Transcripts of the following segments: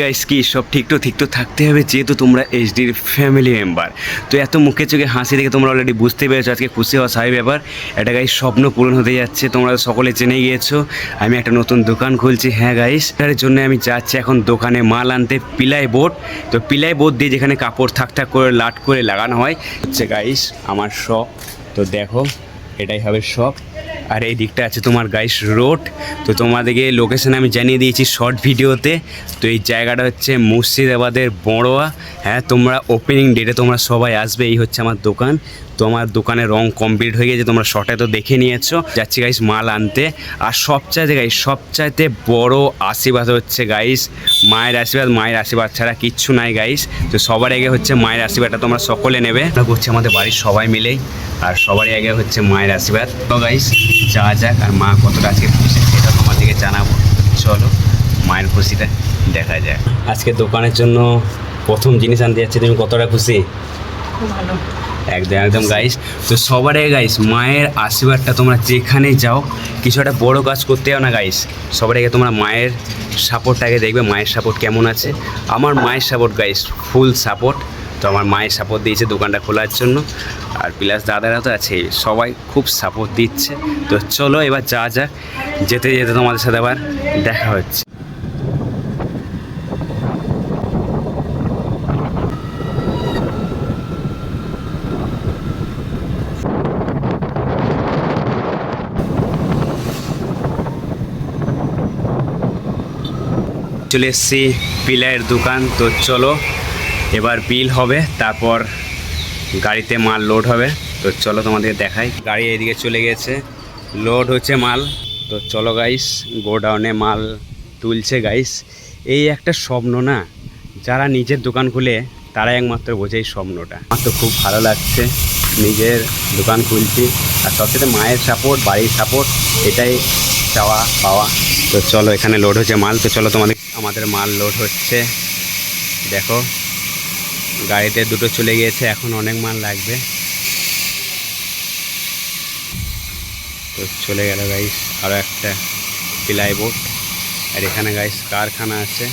Guys কি সব ঠিক তো ঠিক তো থাকতে হবে, যেহেতু তোমরা এইচডির ফ্যামিলি মেম্বার তো এত মুখে চোখে হাসি দেখে তোমরা অলরেডি বুঝতে পেরেছ, আজকে খুশি হওয়া স্বাভাবিক ব্যাপার। এটা গাইস স্বপ্ন পূরণ হতে যাচ্ছে, তোমরা সকলে জেনে গিয়েছো। আমি একটা নতুন দোকান খুলছি হ্যাঁ গাইস এটার জন্য আমি যাচ্ছি এখন দোকানে মাল আনতে পিলাই বোর্ড তো পিলাই বোর্ড দিয়ে যেখানে কাপড় থাক থাক করে, লাট করে লাগানো হয় হচ্ছে গাইস আমার শখ তো দেখো এটাই হবে শপ আর এই দিকটা আছে তোমার গাইস রোড তো তোমাদেরকে লোকেশন আমি জানিয়ে দিয়েছি শর্ট ভিডিওতে। তো এই জায়গাটা হচ্ছে মুর্শিদাবাদের বড়োয়া। হ্যাঁ তোমরা ওপেনিং ডেটে তোমরা সবাই আসবে, এই হচ্ছে আমার দোকান। তো আমার দোকানে রং কমপ্লিট হয়ে গেছে, তোমরা শর্টে তো দেখে নিয়েছো। যাচ্ছি গাইস মাল আনতে। আর সবচাইতে গাইস সবচাইতে বড় আশীর্বাদ হচ্ছে গাইস মায়ের আশীর্বাদ। মায়ের আশীর্বাদ ছাড়া কিচ্ছু নাই গাইস তো সবার আগে হচ্ছে মায়ের আশীর্বাদটা তোমরা সকলে নেবে। এটা করছে আমাদের বাড়ির সবাই মিলেই আর সবারই আগে হচ্ছে মায়ের আশীর্বাদ। তো গাইস যা যাক আর মা কতটা আজকে খুশি, সেটা তোমাদেরকে জানাব। চলো, মায়ের খুশিটা দেখা যায় আজকে দোকানের জন্য প্রথম জিনিস আনতে যাচ্ছি, তুমি কতটা খুশি? একদম একদম গাইস তো সবার আগে গাইস মায়ের আশীর্বাদটা তোমরা যেখানে যাও, কিছু একটা বড়ো কাজ করতে যাও না গাইস সবার আগে তোমরা মায়ের সাপোর্টটাকে দেখবে, মায়ের সাপোর্ট কেমন আছে। আমার মায়ের সাপোর্ট গাইস ফুল সাপোর্ট তো আমার মায়ের সাপোর্ট দিয়েছে দোকানটা খোলার জন্য। আর প্লাস দাদারা তো আছে, সবাই খুব সাপোর্ট দিচ্ছে। তো চলো, এবার যা যাক, যেতে যেতে তোমাদের সাথে আবার দেখা হচ্ছে। চলে এসেছি পিলাইয়ের দোকান। তো চলো, এবার বিল হবে, তারপর গাড়িতে মাল লোড হবে। তো চলো তোমাদের দেখাই। গাড়ি এদিকে চলে গেছে লোড হচ্ছে মাল। তো চলো গাইস গোডাউনে মাল তুলছে গাইস এই একটা স্বপ্ন না, যারা নিজের দোকান খুলে তারা একমাত্র বোঝে এই স্বপ্নটা। আমার তো খুব ভালো লাগছে নিজের দোকান খুলছি আর সবচেয়ে মায়ের সাপোর্ট বাড়ির সাপোর্ট এটাই চাওয়া, পাওয়া। তো চলো এখানে লোড হচ্ছে মাল। তো চলো তোমাদের আমাদের মাল লোড হচ্ছে। দেখো, গাড়িতে দুটো চলে গিয়েছে, এখন অনেক মাল লাগবে। তো চলে গেল গাইস আরও একটা পিলাই বোট আর এখানে গাইস কারখানা আছে।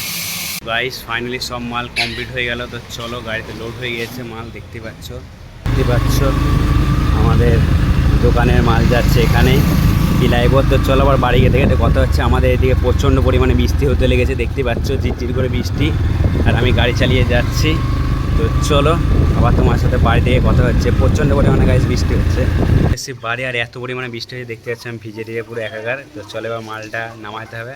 গাইস ফাইনালি সব মাল কমপ্লিট হয়ে গেল। তো চলো, গাড়িতে লোড হয়ে গিয়েছে মাল, দেখতে পাচ্ছ? দেখতে পাচ্ছ, আমাদের দোকানের মাল যাচ্ছে এখানে। পিলাইবর তো চলো আবার বাড়ি গিয়ে থেকে কথা হচ্ছে, আমাদের এদিকে প্রচণ্ড পরিমাণে বৃষ্টি হতে লেগেছে, দেখতে পাচ্ছ ঝিরঝির করে বৃষ্টি। আর আমি গাড়ি চালিয়ে যাচ্ছি। তো চলো, আবার তোমার সাথে বাড়ি থেকে কথা হচ্ছে। প্রচণ্ড পরিমাণে গাছ বৃষ্টি হচ্ছে। এসে বাড়ি আর এত পরিমাণে বৃষ্টি হচ্ছে, দেখতে পাচ্ছি আমি ভিজে দিয়ে পুরো একাকার। তো চলো এবার মালটা নামাতে হবে।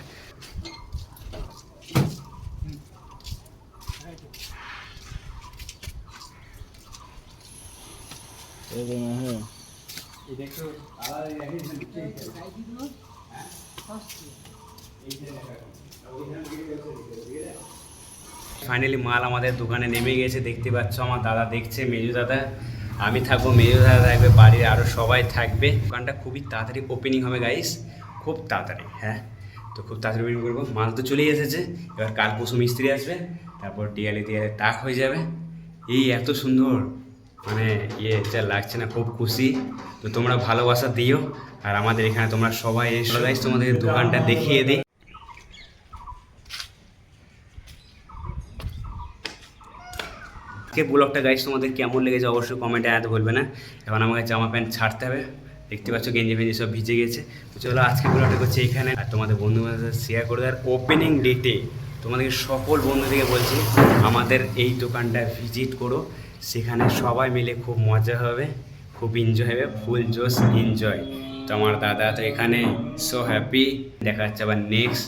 ফাইনালি মাল আমাদের দোকানে নেমে গেছে। দেখতে পাচ্ছ, আমার দাদা দেখছে, মেজু দাদা। আমি থাকব, মেজু দাদা থাকবে, বাড়ির আরও সবাই থাকবে। দোকানটা খুবই তাড়াতাড়ি ওপেনিং হবে গাইস খুব তাড়াতাড়ি হ্যাঁ? তো খুব তাড়াতাড়ি ওপেনিং করব। মাল তো চলেই এসেছে। এবার কাল পশু মিস্ত্রি আসবে। তারপর টিয়ালি টিয়ালি টাক হয়ে যাবে। এই এত সুন্দর। মানে ইয়ে যা লাগছে না, খুব খুশি। তো তোমরা ভালোবাসা দিও। আর আমাদের এখানে তোমরা সবাই এসো। গাইস তোমাদের দোকানটা দেখিয়ে দিই। আজকে ব্লগটা গাইস তোমাদের কেমন লেগেছে অবশ্যই কমেন্টে আয়াতে বলবে না। এখন আমাকে জামা প্যান্ট ছাড়তে হবে। দেখতে পাচ্ছ গেঞ্জি ফেঞ্জি সব ভিজে গেছে। তো চলো আজকে ব্লগটা করছি এখানে। আর তোমাদের বন্ধু বান্ধব শেয়ার করে দেওয়ার ওপেনিং ডেটে তোমাদেরকে সকল বন্ধুদেরকে বলছি, আমাদের এই দোকানটা ভিজিট করো। সেখানে সবাই মিলে খুব মজা হবে, খুব এনজয় হবে ফুল জোশ এনজয় তো আমার দাদা তো এখানে সো হ্যাপি দেখা যাচ্ছে আবার নেক্সট